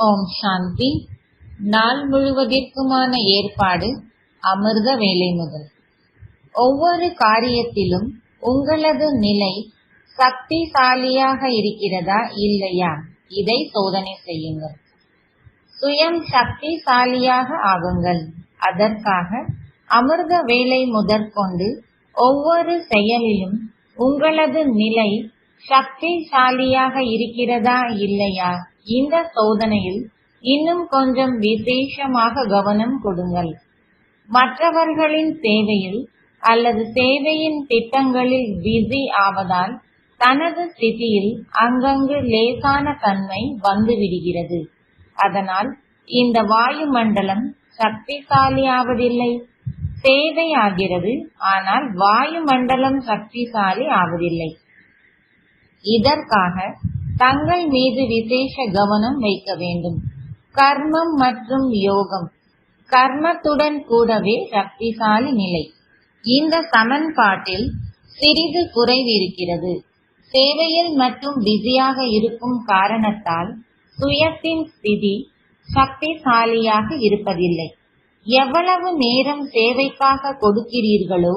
ஓம் சாந்தி. நாள் முழுவதிற்குமான ஏற்பாடு அமிர்த வேலை முதல். ஒவ்வொரு காரியத்திலும் உங்களது நிலை சக்திசாலியாக இருக்கிறதா இல்லையா? இதை சோதனை செய்யுங்கள். சுயம் சக்திசாலியாக ஆகுங்கள். அதற்காக அமிர்த வேலை முதற்கொண்டு ஒவ்வொரு செயலிலும் உங்களது நிலை சக்திசாலியாக இருக்கிறதா இல்லையா? இந்த சோதனையில் இன்னும் கொஞ்சம் விசேஷமாக கவனம் கொடுங்கள். மற்றவர்களின் சேவையில் அல்லது சேவையின் திட்டங்களில் பிஸி ஆவதால் தனது ஸ்திதியில் அங்கங்கு லேசான தன்மை வந்துவிடுகிறது. அதனால் இந்த வாயுமண்டலம் சக்திசாலி ஆவதில்லை சேவை ஆகிறது ஆனால் வாயுமண்டலம் சக்திசாலி ஆவதில்லை இதற்காக தங்கள் மீது விசேஷ கவனம் வைக்க வேண்டும். கர்மம் மற்றும் யோகம். கர்மத்துடன் கூடவே சக்திசாலி நிலை. இந்த சமன்பாட்டில் சிறிது குறைவு இருக்கிறது சேவையில் மற்றும் பிஸியாக இருக்கும் காரணத்தால் சுயத்தின் ஸ்திதி சக்திசாலியாக இருப்பதில்லை. எவ்வளவு நேரம் சேவைக்காக கொடுக்கிறீர்களோ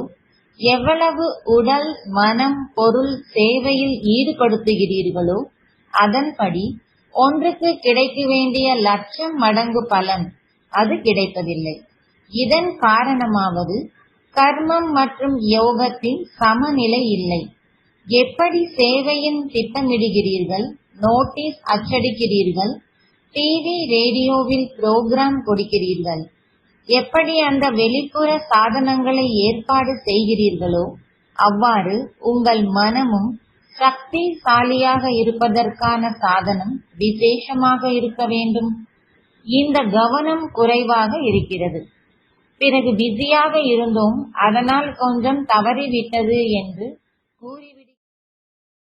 எவ்வளவு உடல் மனம் பொருள் சேவையில் ஈடுபடுத்துகிறீர்களோ அதன்படி ஒன்றுக்கு கிடைக்க வேண்டிய லட்சம் மடங்கு பலன் அது கிடைப்பதில்லை. இதன் காரணமாவது கர்மம் மற்றும் யோகத்தின் சமநிலை இல்லை. எப்படி சேவையின் திட்டமிடுகிறீர்கள் நோட்டீஸ் அச்சடிக்கிறீர்கள் டிவி ரேடியோவில் புரோகிராம் கொடுக்கிறீர்கள் எப்படி அந்த வெளிப்புற சாதனங்களை ஏற்பாடு செய்கிறீர்களோ அவ்வாறு உங்கள் மனமும் சக்திசாலியாக இருப்பதற்கான சாதனம் விசேஷமாக இருக்க வேண்டும். இந்த கவனம் குறைவாக இருக்கிறது. பிறகு பிஸியாக இருந்தோம். அதனால் கொஞ்சம் தவறிவிட்டது என்று கூறி